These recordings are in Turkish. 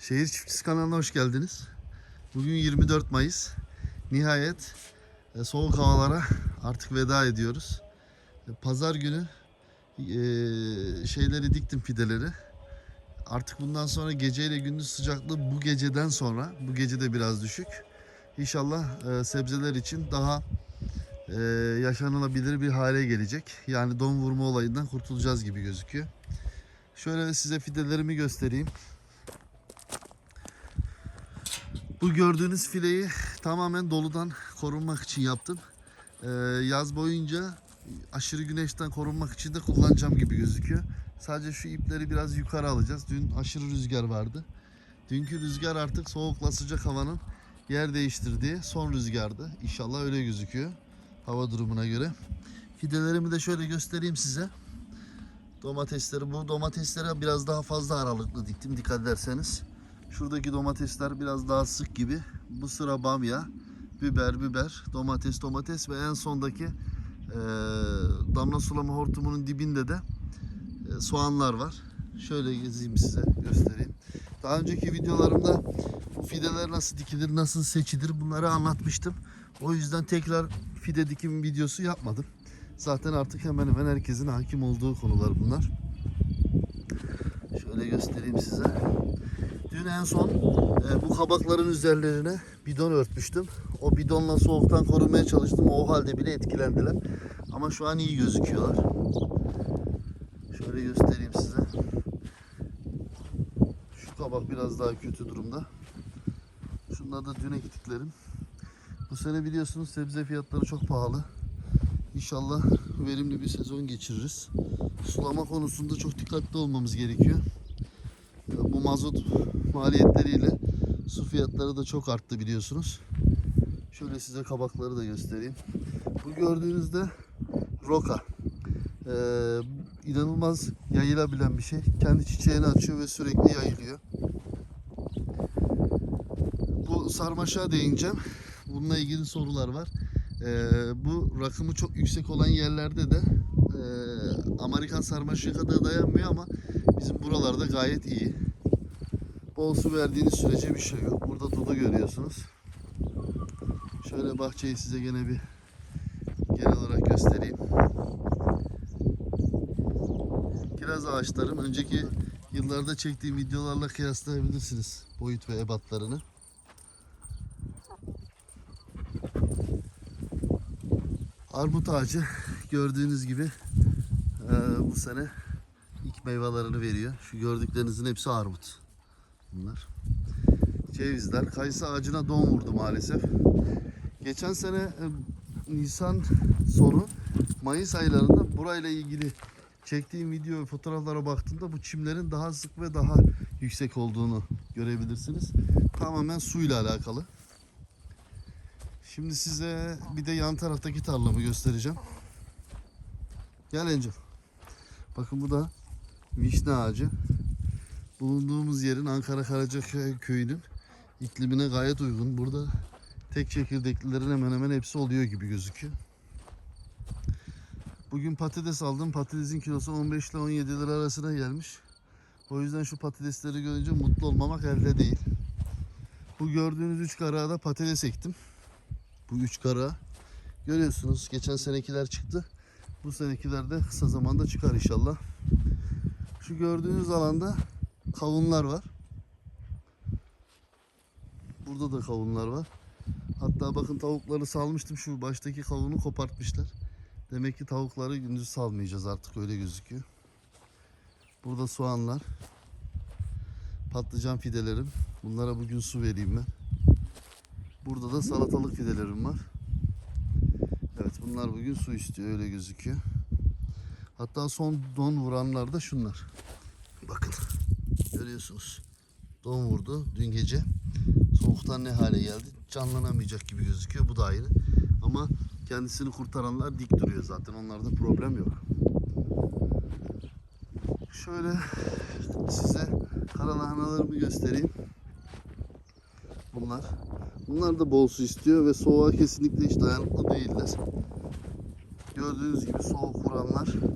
Şehir Çiftçisi kanalına hoş geldiniz. Bugün 24 Mayıs. Nihayet e, soğuk havalara artık veda ediyoruz. E, Pazar günü e, şeyleri diktim fideleri. Artık bundan sonra geceyle gündüz sıcaklığı bu geceden sonra, bu gece de biraz düşük. İnşallah sebzeler için daha yaşanılabilir bir hale gelecek. Yani don vurma olayından kurtulacağız gibi gözüküyor. Şöyle size fidelerimi göstereyim. Bu gördüğünüz fileyi tamamen doludan korunmak için yaptım. Ee, yaz boyunca aşırı güneşten korunmak için de kullanacağım gibi gözüküyor. Sadece şu ipleri biraz yukarı alacağız. Dün aşırı rüzgar vardı. Dünkü rüzgar artık soğukla sıcak havanın yer değiştirdiği son rüzgardı. İnşallah öyle gözüküyor hava durumuna göre. Fidelerimi de şöyle göstereyim size. Domatesleri bu domateslere biraz daha fazla aralıklı diktim dikkat ederseniz. Şuradaki domatesler biraz daha sık gibi. Bu sıra bamya, biber, biber, domates, domates ve en sondaki e, damla sulama hortumunun dibinde de e, soğanlar var. Şöyle gezeyim size göstereyim. Daha önceki videolarımda fideler nasıl dikilir, nasıl seçilir bunları anlatmıştım. O yüzden tekrar fide dikim videosu yapmadım. Zaten artık hemen hemen herkesin hakim olduğu konular bunlar. Şöyle göstereyim size. Dün en son e, bu kabakların üzerlerine bidon örtmüştüm. O bidonla soğuktan korumaya çalıştım. O halde bile etkilendiler. Ama şu an iyi gözüküyorlar. Şöyle göstereyim size. Şu kabak biraz daha kötü durumda. Şunlar da dün ektiklerim. Bu sene biliyorsunuz sebze fiyatları çok pahalı. İnşallah verimli bir sezon geçiririz. Sulama konusunda çok dikkatli olmamız gerekiyor. Bu mazot maliyetleriyle su fiyatları da çok arttı biliyorsunuz. Şöyle size kabakları da göstereyim. Bu gördüğünüzde roka. Ee, inanılmaz yayılabilen bir şey. Kendi çiçeğini açıyor ve sürekli yayılıyor. Bu sarmaşığa değineceğim. Bununla ilgili sorular var. Ee, bu rakımı çok yüksek olan yerlerde de e, Amerikan sarmaşığı kadar dayanmıyor ama bizim buralarda gayet iyi. Bol su verdiğiniz sürece bir şey yok. Burada dudu görüyorsunuz. Şöyle bahçeyi size gene bir genel olarak göstereyim. Kiraz ağaçlarım önceki yıllarda çektiğim videolarla kıyaslayabilirsiniz boyut ve ebatlarını. Armut ağacı gördüğünüz gibi eee, bu sene meyvelerini veriyor. Şu gördüklerinizin hepsi armut. Bunlar. Cevizler. Kayısı ağacına don vurdu maalesef. Geçen sene e, Nisan sonu Mayıs aylarında burayla ilgili çektiğim video fotoğraflara baktığımda bu çimlerin daha sık ve daha yüksek olduğunu görebilirsiniz. Tamamen suyla alakalı. Şimdi size bir de yan taraftaki tarlamı göstereceğim. Gel Angel. Bakın bu da vişne ağacı. Bulunduğumuz yerin Ankara Karacaköy köyünün iklimine gayet uygun. Burada tek çekirdeklilerin hemen hemen hepsi oluyor gibi gözüküyor. Bugün patates aldım. Patatesin kilosu 15 ile 17 lira arasına gelmiş. O yüzden şu patatesleri görünce mutlu olmamak elde değil. Bu gördüğünüz üç karağa da patates ektim. Bu üç kara görüyorsunuz geçen senekiler çıktı. Bu senekiler de kısa zamanda çıkar inşallah. Şu gördüğünüz alanda kavunlar var. Burada da kavunlar var. Hatta bakın tavukları salmıştım. Şu baştaki kavunu kopartmışlar. Demek ki tavukları gündüz salmayacağız artık öyle gözüküyor. Burada soğanlar. Patlıcan fidelerim. Bunlara bugün su vereyim ben. Burada da salatalık fidelerim var. Evet bunlar bugün su istiyor öyle gözüküyor. Hatta son don vuranlar da şunlar. Bakın görüyorsunuz. Don vurdu dün gece. Soğuktan ne hale geldi canlanamayacak gibi gözüküyor. Bu da aynı. Ama kendisini kurtaranlar dik duruyor zaten. Onlarda problem yok. Şöyle size karalahanalarımı göstereyim. Bunlar. Bunlar da bol su istiyor ve soğuğa kesinlikle hiç dayanıklı değiller. Gördüğünüz gibi soğuk vuranlar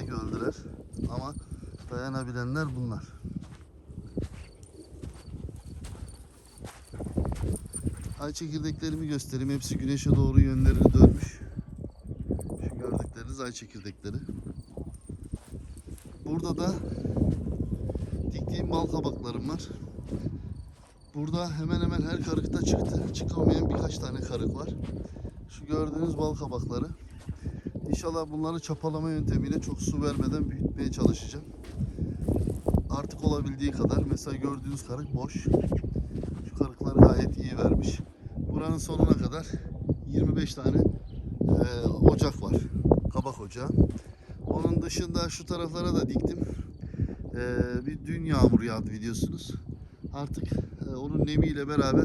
bilerek öldüler. Ama dayanabilenler bunlar. Ay çekirdeklerimi göstereyim. Hepsi güneşe doğru yönlerini dönmüş. Şu gördükleriniz ay çekirdekleri. Burada da diktiğim bal kabaklarım var. Burada hemen hemen her karıkta çıktı. Çıkamayan birkaç tane karık var. Şu gördüğünüz bal kabakları. İnşallah bunları çapalama yöntemiyle çok su vermeden büyütmeye çalışacağım. Artık olabildiği kadar. Mesela gördüğünüz karık boş. Şu karıklar gayet iyi vermiş. Buranın sonuna kadar 25 tane e, ocak var. Kabak ocağı. Onun dışında şu taraflara da diktim. E, bir dün yağmur yağdı biliyorsunuz. Artık onun nemiyle beraber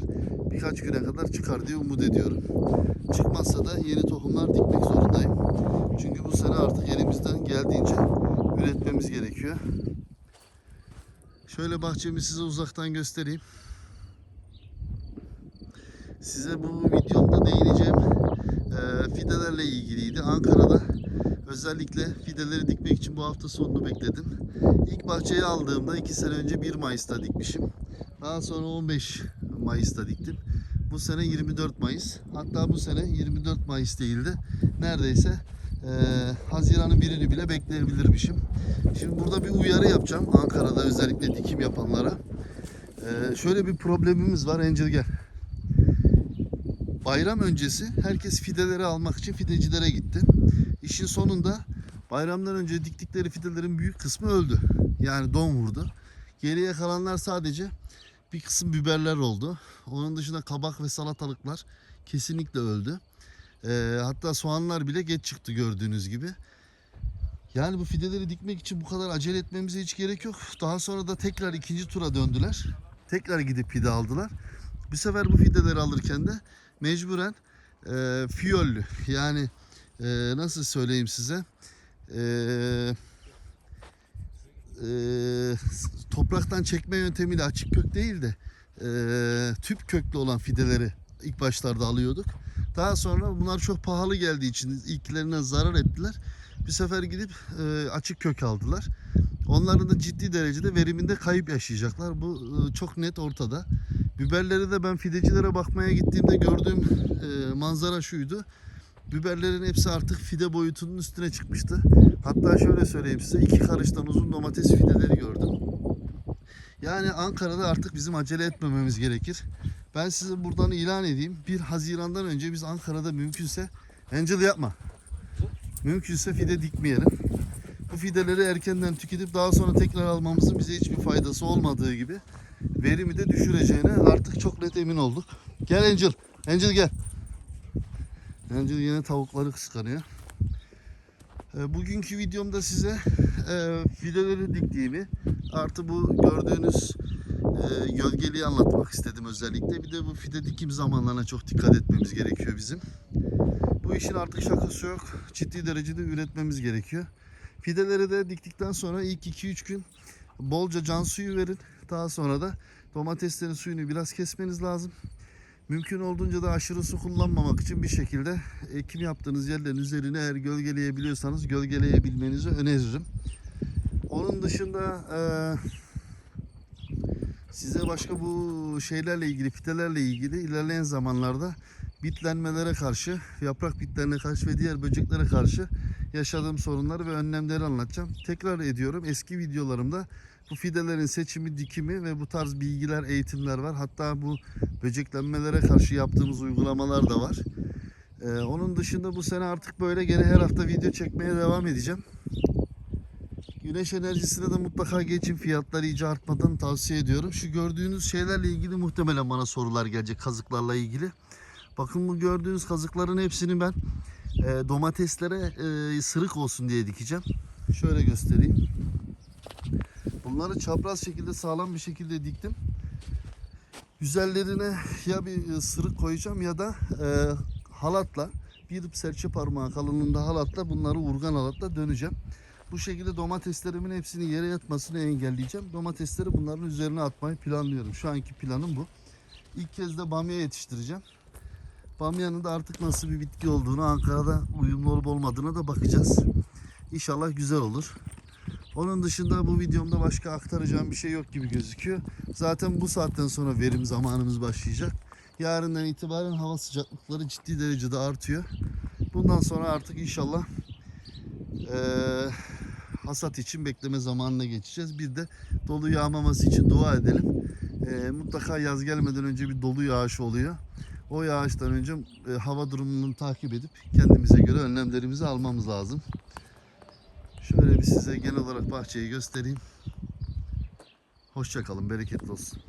birkaç güne kadar çıkar diye umut ediyorum. Çıkmazsa da yeni tohumlar dikmek zorundayım. Çünkü bu sene artık elimizden geldiğince üretmemiz gerekiyor. Şöyle bahçemi size uzaktan göstereyim. Size bu videomda değineceğim e, fidelerle ilgiliydi. Ankara'da özellikle fideleri dikmek için bu hafta sonunu bekledim. İlk bahçeyi aldığımda 2 sene önce 1 Mayıs'ta dikmişim. Daha sonra 15 Mayıs'ta diktim. Bu sene 24 Mayıs. Hatta bu sene 24 Mayıs değildi. Neredeyse e, Haziran'ın birini bile bekleyebilirmişim. Şimdi burada bir uyarı yapacağım Ankara'da özellikle dikim yapanlara. E, şöyle bir problemimiz var gel. Bayram öncesi herkes fideleri almak için fidecilere gitti. İşin sonunda bayramdan önce diktikleri fidelerin büyük kısmı öldü. Yani don vurdu. Geriye kalanlar sadece bir kısım biberler oldu. Onun dışında kabak ve salatalıklar kesinlikle öldü. Ee, hatta soğanlar bile geç çıktı gördüğünüz gibi. Yani bu fideleri dikmek için bu kadar acele etmemize hiç gerek yok. Daha sonra da tekrar ikinci tura döndüler. Tekrar gidip fide aldılar. Bu sefer bu fideleri alırken de mecburen e, fiyollü yani e, nasıl söyleyeyim size e, e, topraktan çekme yöntemiyle açık kök değil de e, tüp köklü olan fideleri ilk başlarda alıyorduk. Daha sonra bunlar çok pahalı geldiği için ilklerine zarar ettiler. Bir sefer gidip e, açık kök aldılar. Onların da ciddi derecede veriminde kayıp yaşayacaklar. Bu e, çok net ortada. Biberleri de ben fidecilere bakmaya gittiğimde gördüğüm e, manzara şuydu. Biberlerin hepsi artık fide boyutunun üstüne çıkmıştı. Hatta şöyle söyleyeyim size iki karıştan uzun domates fideleri gördüm. Yani Ankara'da artık bizim acele etmememiz gerekir. Ben size buradan ilan edeyim. 1 Haziran'dan önce biz Ankara'da mümkünse Angel yapma. Mümkünse fide dikmeyelim. Bu fideleri erkenden tüketip daha sonra tekrar almamızın bize hiçbir faydası olmadığı gibi verimi de düşüreceğine artık çok net emin olduk. Gel Angel. Angel gel. Angel yine tavukları kıskanıyor. E, Bugünkü videomda size e, fideleri diktiğimi artı bu gördüğünüz e, gölgeliği anlatmak istedim özellikle. Bir de bu fide dikim zamanlarına çok dikkat etmemiz gerekiyor bizim. Bu işin artık şakası yok. Ciddi derecede üretmemiz gerekiyor. Fideleri de diktikten sonra ilk 2-3 gün bolca can suyu verin. Daha sonra da domateslerin suyunu biraz kesmeniz lazım. Mümkün olduğunca da aşırı su kullanmamak için bir şekilde ekim yaptığınız yerlerin üzerine eğer gölgeleyebiliyorsanız gölgeleyebilmenizi öneririm. Onun dışında eee, size başka bu şeylerle ilgili, fidelerle ilgili ilerleyen zamanlarda bitlenmelere karşı, yaprak bitlerine karşı ve diğer böceklere karşı yaşadığım sorunları ve önlemleri anlatacağım. Tekrar ediyorum eski videolarımda bu fidelerin seçimi, dikimi ve bu tarz bilgiler, eğitimler var. Hatta bu böceklenmelere karşı yaptığımız uygulamalar da var. Ee, onun dışında bu sene artık böyle gene her hafta video çekmeye devam edeceğim. Güneş enerjisine de mutlaka geçin fiyatları iyice artmadan tavsiye ediyorum. Şu gördüğünüz şeylerle ilgili muhtemelen bana sorular gelecek kazıklarla ilgili. Bakın bu gördüğünüz kazıkların hepsini ben e, domateslere e, sırık olsun diye dikeceğim. Şöyle göstereyim. Bunları çapraz şekilde sağlam bir şekilde diktim. Üzerlerine ya bir sırık koyacağım ya da e, halatla bir serçe parmağı kalınlığında halatla bunları urgan halatla döneceğim. Bu şekilde domateslerimin hepsini yere yatmasını engelleyeceğim. Domatesleri bunların üzerine atmayı planlıyorum. Şu anki planım bu. İlk kez de bamya yetiştireceğim. Bamyanın da artık nasıl bir bitki olduğunu Ankara'da uyumlu olup olmadığına da bakacağız. İnşallah güzel olur. Onun dışında bu videomda başka aktaracağım bir şey yok gibi gözüküyor. Zaten bu saatten sonra verim zamanımız başlayacak. Yarından itibaren hava sıcaklıkları ciddi derecede artıyor. Bundan sonra artık inşallah eee, hasat için bekleme zamanına geçeceğiz. Bir de dolu yağmaması için dua edelim. Eee, mutlaka yaz gelmeden önce bir dolu yağış oluyor. O yağıştan önce e, hava durumunu takip edip kendimize göre önlemlerimizi almamız lazım. Şöyle bir size genel olarak bahçeyi göstereyim. Hoşça kalın, bereketli olsun.